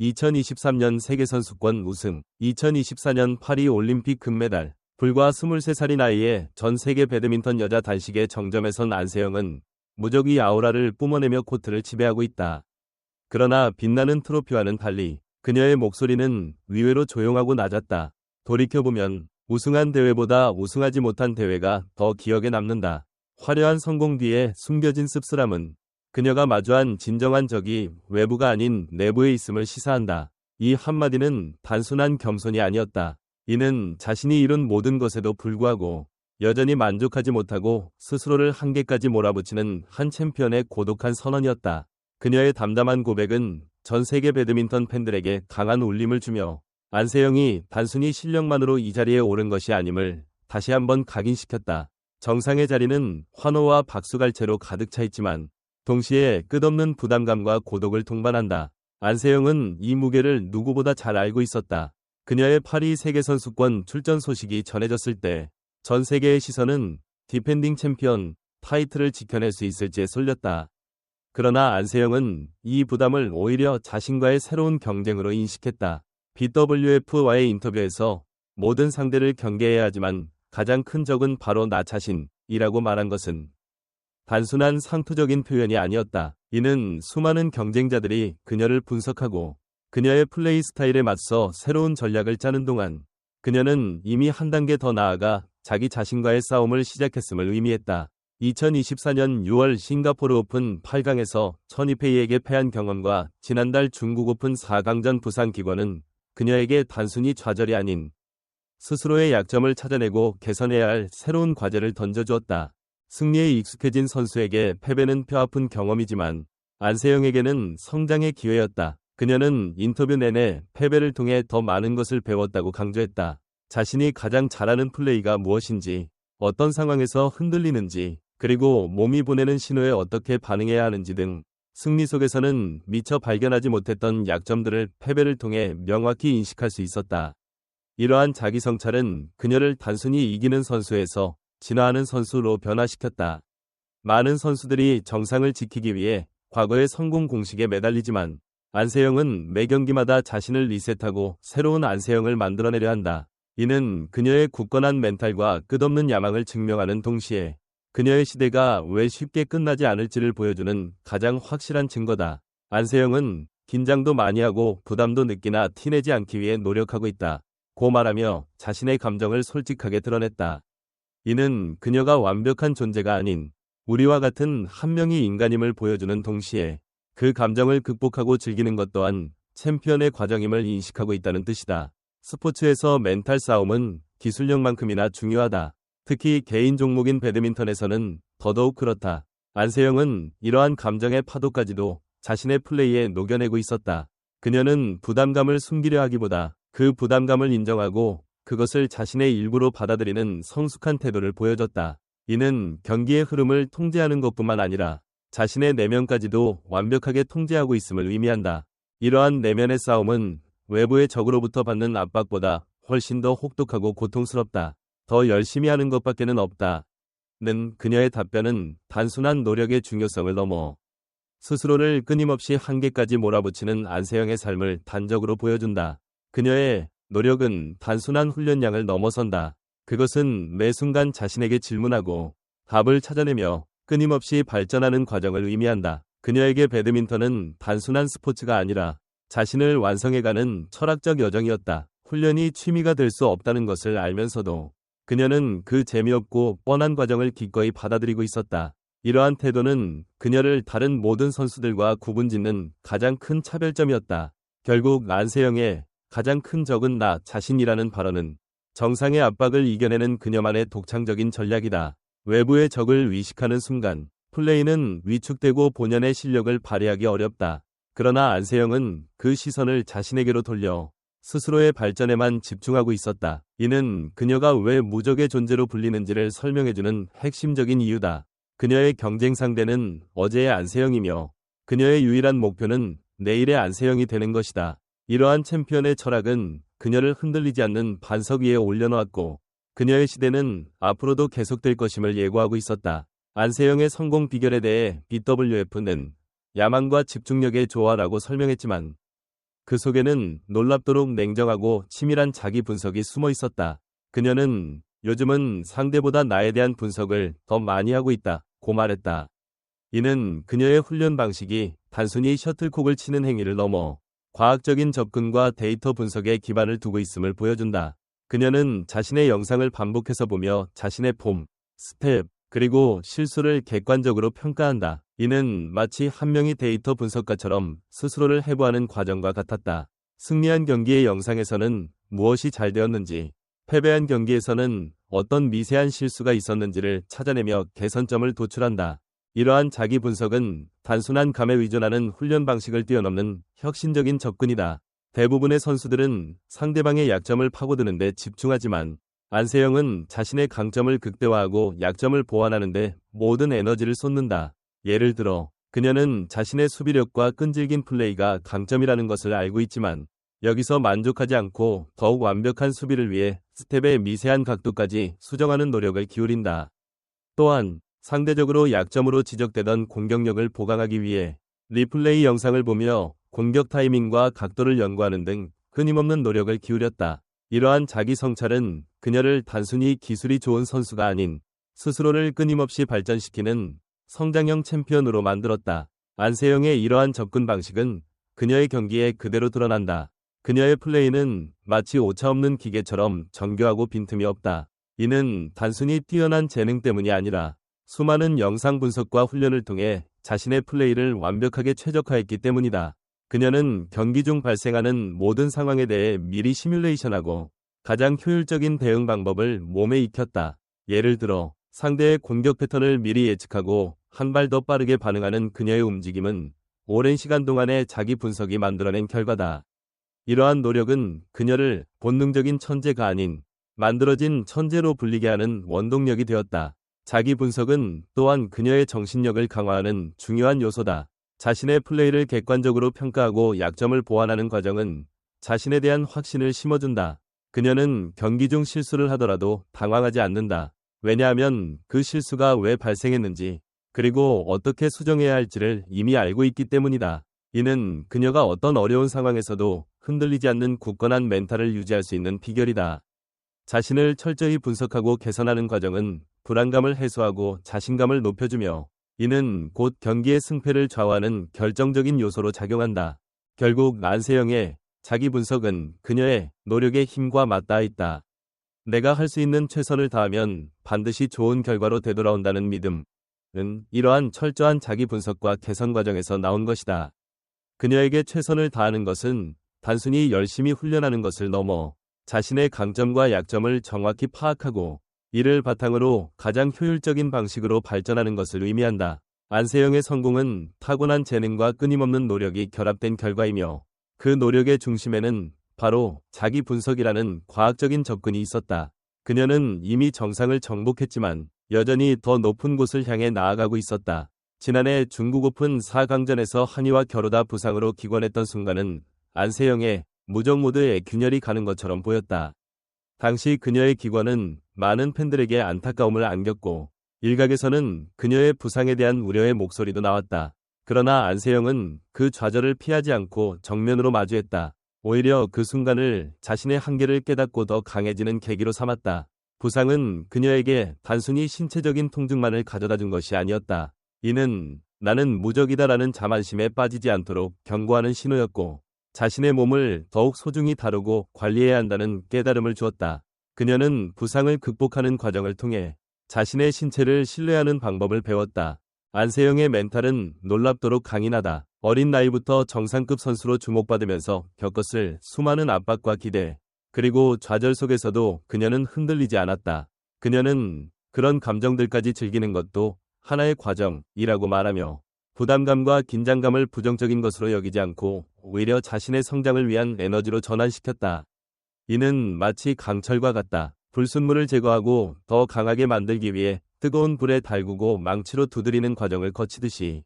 2023년 세계선수권 우승, 2024년 파리 올림픽 금메달, 불과 23살이 나이에 전 세계 배드민턴 여자 단식의 정점에 선 안세영은 무적의 아우라를 뿜어내며 코트를 지배하고 있다. 그러나 빛나는 트로피와는 달리 그녀의 목소리는 의외로 조용하고 낮았다. 돌이켜보면 우승한 대회보다 우승하지 못한 대회가 더 기억에 남는다. 화려한 성공 뒤에 숨겨진 씁쓸함은 그녀가 마주한 진정한 적이 외부가 아닌 내부에 있음을 시사한다. 이 한마디는 단순한 겸손이 아니었다. 이는 자신이 이룬 모든 것에도 불구하고 여전히 만족하지 못하고 스스로를 한계까지 몰아붙이는 한 챔피언의 고독한 선언이었다. 그녀의 담담한 고백은 전 세계 배드민턴 팬들에게 강한 울림을 주며 안세영이 단순히 실력만으로 이 자리에 오른 것이 아님을 다시 한번 각인시켰다. 정상의 자리는 환호와 박수갈채로 가득 차 있지만 동시에 끝없는 부담감과 고독을 동반한다. 안세영은 이 무게를 누구보다 잘 알고 있었다. 그녀의 파리 세계선수권 출전 소식이 전해졌을 때 전 세계의 시선은 디펜딩 챔피언 타이틀을 지켜낼 수 있을지에 쏠렸다. 그러나 안세영은 이 부담을 오히려 자신과의 새로운 경쟁으로 인식했다. BWF와의 인터뷰에서 모든 상대를 경계해야 하지만 가장 큰 적은 바로 나 자신이라고 말한 것은 단순한 상투적인 표현이 아니었다. 이는 수많은 경쟁자들이 그녀를 분석하고 그녀의 플레이 스타일에 맞서 새로운 전략을 짜는 동안 그녀는 이미 한 단계 더 나아가 자기 자신과의 싸움을 시작했음을 의미했다. 2024년 6월 싱가포르 오픈 8강에서 천이페이에게 패한 경험과 지난달 중국 오픈 4강전 부상 기권은 그녀에게 단순히 좌절이 아닌 스스로의 약점을 찾아내고 개선해야 할 새로운 과제를 던져주었다. 승리에 익숙해진 선수에게 패배는 뼈아픈 경험이지만 안세영에게는 성장의 기회였다. 그녀는 인터뷰 내내 패배를 통해 더 많은 것을 배웠다고 강조했다. 자신이 가장 잘하는 플레이가 무엇인지, 어떤 상황에서 흔들리는지, 그리고 몸이 보내는 신호에 어떻게 반응해야 하는지 등 승리 속에서는 미처 발견하지 못했던 약점들을 패배를 통해 명확히 인식할 수 있었다. 이러한 자기 성찰은 그녀를 단순히 이기는 선수에서 진화하는 선수로 변화시켰다. 많은 선수들이 정상을 지키기 위해 과거의 성공 공식에 매달리지만 안세영은 매 경기마다 자신을 리셋하고 새로운 안세영을 만들어내려 한다. 이는 그녀의 굳건한 멘탈과 끝없는 야망을 증명하는 동시에 그녀의 시대가 왜 쉽게 끝나지 않을지를 보여주는 가장 확실한 증거다. 안세영은 긴장도 많이 하고 부담도 느끼나 티내지 않기 위해 노력하고 있다. 고 말하며 자신의 감정을 솔직하게 드러냈다. 이는 그녀가 완벽한 존재가 아닌 우리와 같은 한 명의 인간임을 보여주는 동시에 그 감정을 극복하고 즐기는 것 또한 챔피언의 과정임을 인식하고 있다는 뜻이다. 스포츠에서 멘탈 싸움은 기술력만큼이나 중요하다. 특히 개인 종목인 배드민턴에서는 더더욱 그렇다. 안세영은 이러한 감정의 파도까지도 자신의 플레이에 녹여내고 있었다. 그녀는 부담감을 숨기려 하기보다 그 부담감을 인정하고 그것을 자신의 일부로 받아들이는 성숙한 태도를 보여줬다. 이는 경기의 흐름을 통제하는 것뿐만 아니라 자신의 내면까지도 완벽하게 통제하고 있음을 의미한다. 이러한 내면의 싸움은 외부의 적으로부터 받는 압박보다 훨씬 더 혹독하고 고통스럽다. 더 열심히 하는 것밖에는 없다. 는 그녀의 답변은 단순한 노력의 중요성을 넘어 스스로를 끊임없이 한계까지 몰아붙이는 안세영의 삶을 단적으로 보여준다. 그녀의 노력은 단순한 훈련량을 넘어선다. 그것은 매 순간 자신에게 질문하고 답을 찾아내며 끊임없이 발전하는 과정을 의미한다. 그녀에게 배드민턴은 단순한 스포츠가 아니라 자신을 완성해가는 철학적 여정이었다. 훈련이 취미가 될 수 없다는 것을 알면서도 그녀는 그 재미없고 뻔한 과정을 기꺼이 받아들이고 있었다. 이러한 태도는 그녀를 다른 모든 선수들과 구분짓는 가장 큰 차별점이었다. 결국 안세영의 가장 큰 적은 나 자신이라는 발언은 정상의 압박을 이겨내는 그녀만의 독창적인 전략이다. 외부의 적을 위식하는 순간 플레이는 위축되고 본연의 실력을 발휘하기 어렵다. 그러나 안세영은 그 시선을 자신에게로 돌려 스스로의 발전에만 집중하고 있었다. 이는 그녀가 왜 무적의 존재로 불리는지를 설명해주는 핵심적인 이유다. 그녀의 경쟁 상대는 어제의 안세영이며 그녀의 유일한 목표는 내일의 안세영이 되는 것이다. 이러한 챔피언의 철학은 그녀를 흔들리지 않는 반석 위에 올려놓았고 그녀의 시대는 앞으로도 계속될 것임을 예고하고 있었다. 안세영의 성공 비결에 대해 BWF는 야망과 집중력의 조화라고 설명했지만 그 속에는 놀랍도록 냉정하고 치밀한 자기 분석이 숨어 있었다. 그녀는 요즘은 상대보다 나에 대한 분석을 더 많이 하고 있다. 고 말했다. 이는 그녀의 훈련 방식이 단순히 셔틀콕을 치는 행위를 넘어 과학적인 접근과 데이터 분석에 기반을 두고 있음을 보여준다. 그녀는 자신의 영상을 반복해서 보며 자신의 폼, 스텝, 그리고 실수를 객관적으로 평가한다. 이는 마치 한 명이 데이터 분석가처럼 스스로를 해부하는 과정과 같았다. 승리한 경기의 영상에서는 무엇이 잘 되었는지, 패배한 경기에서는 어떤 미세한 실수가 있었는지를 찾아내며 개선점을 도출한다. 이러한 자기 분석은 단순한 감에 의존하는 훈련 방식을 뛰어넘는 혁신적인 접근이다. 대부분의 선수들은 상대방의 약점을 파고드는데 집중하지만 안세영은 자신의 강점을 극대화하고 약점을 보완하는데 모든 에너지를 쏟는다. 예를 들어 그녀는 자신의 수비력과 끈질긴 플레이가 강점이라는 것을 알고 있지만 여기서 만족하지 않고 더욱 완벽한 수비를 위해 스텝의 미세한 각도까지 수정하는 노력을 기울인다. 또한 상대적으로 약점으로 지적되던 공격력을 보강하기 위해 리플레이 영상을 보며 공격 타이밍과 각도를 연구하는 등 끊임없는 노력을 기울였다. 이러한 자기 성찰은 그녀를 단순히 기술이 좋은 선수가 아닌 스스로를 끊임없이 발전시키는 성장형 챔피언으로 만들었다. 안세영의 이러한 접근 방식은 그녀의 경기에 그대로 드러난다. 그녀의 플레이는 마치 오차없는 기계처럼 정교하고 빈틈이 없다. 이는 단순히 뛰어난 재능 때문이 아니라 수많은 영상 분석과 훈련을 통해 자신의 플레이를 완벽하게 최적화했기 때문이다. 그녀는 경기 중 발생하는 모든 상황에 대해 미리 시뮬레이션하고 가장 효율적인 대응 방법을 몸에 익혔다. 예를 들어 상대의 공격 패턴을 미리 예측하고 한 발 더 빠르게 반응하는 그녀의 움직임은 오랜 시간 동안의 자기 분석이 만들어낸 결과다. 이러한 노력은 그녀를 본능적인 천재가 아닌 만들어진 천재로 불리게 하는 원동력이 되었다. 자기 분석은 또한 그녀의 정신력을 강화하는 중요한 요소다. 자신의 플레이를 객관적으로 평가하고 약점을 보완하는 과정은 자신에 대한 확신을 심어준다. 그녀는 경기 중 실수를 하더라도 당황하지 않는다. 왜냐하면 그 실수가 왜 발생했는지 그리고 어떻게 수정해야 할지를 이미 알고 있기 때문이다. 이는 그녀가 어떤 어려운 상황에서도 흔들리지 않는 굳건한 멘탈을 유지할 수 있는 비결이다. 자신을 철저히 분석하고 개선하는 과정은 불안감을 해소하고 자신감을 높여주며 이는 곧 경기의 승패를 좌우하는 결정적인 요소로 작용한다. 결국 안세영의 자기 분석은 그녀의 노력의 힘과 맞닿아 있다. 내가 할 수 있는 최선을 다하면 반드시 좋은 결과로 되돌아온다는 믿음은 이러한 철저한 자기 분석과 개선 과정에서 나온 것이다. 그녀에게 최선을 다하는 것은 단순히 열심히 훈련하는 것을 넘어 자신의 강점과 약점을 정확히 파악하고 이를 바탕으로 가장 효율적인 방식으로 발전하는 것을 의미한다. 안세영의 성공은 타고난 재능과 끊임없는 노력이 결합된 결과이며 그 노력의 중심에는 바로 자기 분석이라는 과학적인 접근이 있었다. 그녀는 이미 정상을 정복했지만 여전히 더 높은 곳을 향해 나아가고 있었다. 지난해 중국 오픈 4강전에서 한이와 겨루다 부상으로 기권했던 순간은 안세영의 무정 모드에 균열이 가는 것처럼 보였다. 당시 그녀의 기권은 많은 팬들에게 안타까움을 안겼고 일각에서는 그녀의 부상에 대한 우려의 목소리도 나왔다. 그러나 안세영은 그 좌절을 피하지 않고 정면으로 마주했다. 오히려 그 순간을 자신의 한계를 깨닫고 더 강해지는 계기로 삼았다. 부상은 그녀에게 단순히 신체적인 통증만을 가져다 준 것이 아니었다. 이는 나는 무적이다라는 자만심에 빠지지 않도록 경고하는 신호였고 자신의 몸을 더욱 소중히 다루고 관리해야 한다는 깨달음을 주었다. 그녀는 부상을 극복하는 과정을 통해 자신의 신체를 신뢰하는 방법을 배웠다. 안세영의 멘탈은 놀랍도록 강인하다. 어린 나이부터 정상급 선수로 주목받으면서 겪었을 수많은 압박과 기대, 그리고 좌절 속에서도 그녀는 흔들리지 않았다. 그녀는 그런 감정들까지 즐기는 것도 하나의 과정이라고 말하며 부담감과 긴장감을 부정적인 것으로 여기지 않고 오히려 자신의 성장을 위한 에너지로 전환시켰다. 이는 마치 강철과 같다. 불순물을 제거하고 더 강하게 만들기 위해 뜨거운 불에 달구고 망치로 두드리는 과정을 거치듯이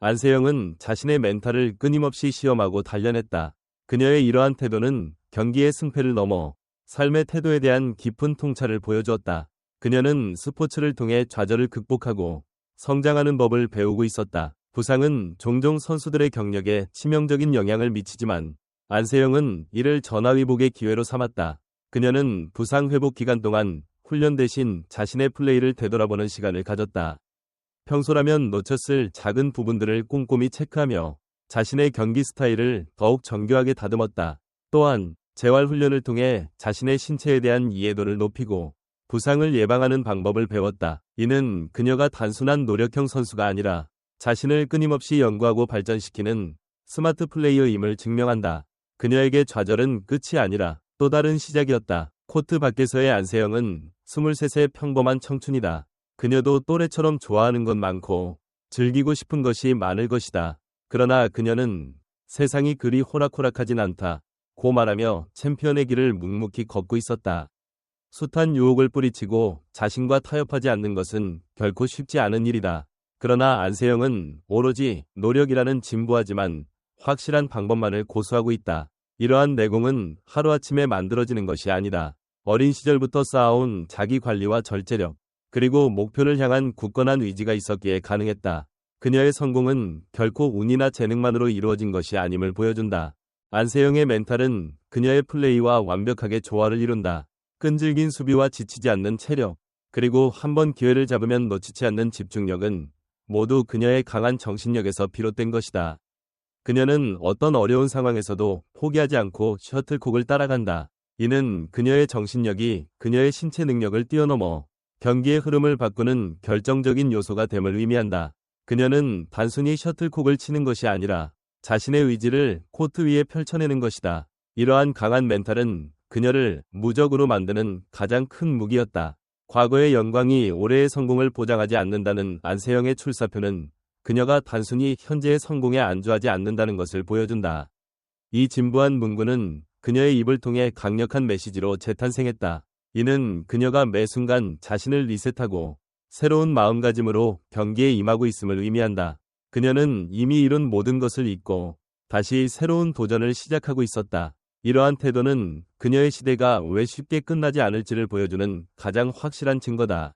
안세영은 자신의 멘탈을 끊임없이 시험하고 단련했다. 그녀의 이러한 태도는 경기의 승패를 넘어 삶의 태도에 대한 깊은 통찰을 보여주었다. 그녀는 스포츠를 통해 좌절을 극복하고 성장하는 법을 배우고 있었다. 부상은 종종 선수들의 경력에 치명적인 영향을 미치지만 안세영은 이를 전화위복의 기회로 삼았다. 그녀는 부상 회복 기간 동안 훈련 대신 자신의 플레이를 되돌아보는 시간을 가졌다. 평소라면 놓쳤을 작은 부분들을 꼼꼼히 체크하며 자신의 경기 스타일을 더욱 정교하게 다듬었다. 또한 재활 훈련을 통해 자신의 신체에 대한 이해도를 높이고 부상을 예방하는 방법을 배웠다. 이는 그녀가 단순한 노력형 선수가 아니라 자신을 끊임없이 연구하고 발전시키는 스마트 플레이어임을 증명한다. 그녀에게 좌절은 끝이 아니라 또 다른 시작이었다. 코트 밖에서의 안세영은 23세 평범한 청춘이다. 그녀도 또래처럼 좋아하는 것 많고 즐기고 싶은 것이 많을 것이다. 그러나 그녀는 세상이 그리 호락호락하진 않다. 고 말하며 챔피언의 길을 묵묵히 걷고 있었다. 숱한 유혹을 뿌리치고 자신과 타협하지 않는 것은 결코 쉽지 않은 일이다. 그러나 안세영은 오로지 노력이라는 진부하지만 확실한 방법만을 고수하고 있다. 이러한 내공은 하루아침에 만들어지는 것이 아니다. 어린 시절부터 쌓아온 자기 관리와 절제력, 그리고 목표를 향한 굳건한 의지가 있었기에 가능했다. 그녀의 성공은 결코 운이나 재능만으로 이루어진 것이 아님을 보여준다. 안세영의 멘탈은 그녀의 플레이와 완벽하게 조화를 이룬다. 끈질긴 수비와 지치지 않는 체력, 그리고 한번 기회를 잡으면 놓치지 않는 집중력은 모두 그녀의 강한 정신력에서 비롯된 것이다. 그녀는 어떤 어려운 상황에서도 포기하지 않고 셔틀콕을 따라간다. 이는 그녀의 정신력이 그녀의 신체 능력을 뛰어넘어 경기의 흐름을 바꾸는 결정적인 요소가 됨을 의미한다. 그녀는 단순히 셔틀콕을 치는 것이 아니라 자신의 의지를 코트 위에 펼쳐내는 것이다. 이러한 강한 멘탈은 그녀를 무적으로 만드는 가장 큰 무기였다. 과거의 영광이 올해의 성공을 보장하지 않는다는 안세영의 출사표는 그녀가 단순히 현재의 성공에 안주하지 않는다는 것을 보여준다. 이 진부한 문구는 그녀의 입을 통해 강력한 메시지로 재탄생했다. 이는 그녀가 매 순간 자신을 리셋하고 새로운 마음가짐으로 경기에 임하고 있음을 의미한다. 그녀는 이미 이룬 모든 것을 잊고 다시 새로운 도전을 시작하고 있었다. 이러한 태도는 그녀의 시대가 왜 쉽게 끝나지 않을지를 보여주는 가장 확실한 증거다.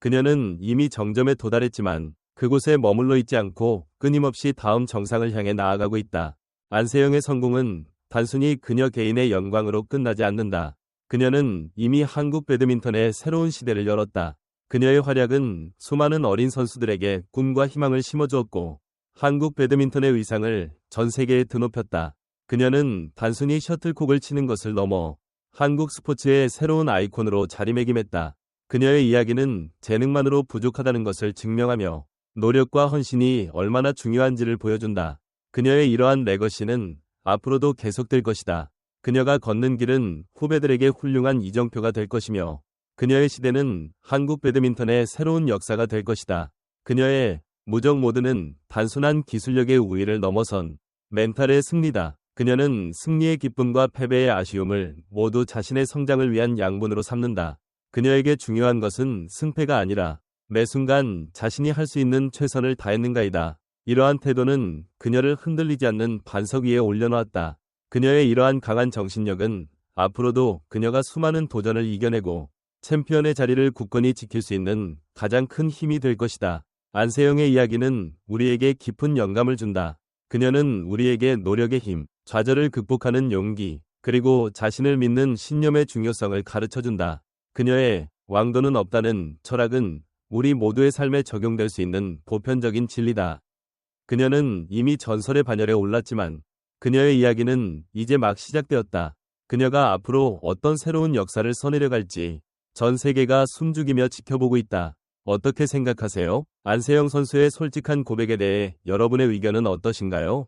그녀는 이미 정점에 도달했지만 그곳에 머물러 있지 않고 끊임없이 다음 정상을 향해 나아가고 있다. 안세영의 성공은 단순히 그녀 개인의 영광으로 끝나지 않는다. 그녀는 이미 한국 배드민턴의 새로운 시대를 열었다. 그녀의 활약은 수많은 어린 선수들에게 꿈과 희망을 심어주었고 한국 배드민턴의 위상을 전 세계에 드높였다. 그녀는 단순히 셔틀콕을 치는 것을 넘어 한국 스포츠의 새로운 아이콘으로 자리매김했다. 그녀의 이야기는 재능만으로 부족하다는 것을 증명하며 노력과 헌신이 얼마나 중요한지를 보여준다. 그녀의 이러한 레거시는 앞으로도 계속될 것이다. 그녀가 걷는 길은 후배들에게 훌륭한 이정표가 될 것이며 그녀의 시대는 한국 배드민턴의 새로운 역사가 될 것이다. 그녀의 무적 모드는 단순한 기술력의 우위를 넘어선 멘탈의 승리다. 그녀는 승리의 기쁨과 패배의 아쉬움을 모두 자신의 성장을 위한 양분으로 삼는다. 그녀에게 중요한 것은 승패가 아니라 매 순간 자신이 할 수 있는 최선을 다했는가이다. 이러한 태도는 그녀를 흔들리지 않는 반석 위에 올려놓았다. 그녀의 이러한 강한 정신력은 앞으로도 그녀가 수많은 도전을 이겨내고 챔피언의 자리를 굳건히 지킬 수 있는 가장 큰 힘이 될 것이다. 안세영의 이야기는 우리에게 깊은 영감을 준다. 그녀는 우리에게 노력의 힘, 좌절을 극복하는 용기, 그리고 자신을 믿는 신념의 중요성을 가르쳐 준다. 그녀의 왕도는 없다는 철학은 우리 모두의 삶에 적용될 수 있는 보편적인 진리다. 그녀는 이미 전설의 반열에 올랐지만 그녀의 이야기는 이제 막 시작되었다. 그녀가 앞으로 어떤 새로운 역사를 써내려갈지 전 세계가 숨죽이며 지켜보고 있다. 어떻게 생각하세요? 안세영 선수의 솔직한 고백에 대해 여러분의 의견은 어떠신가요?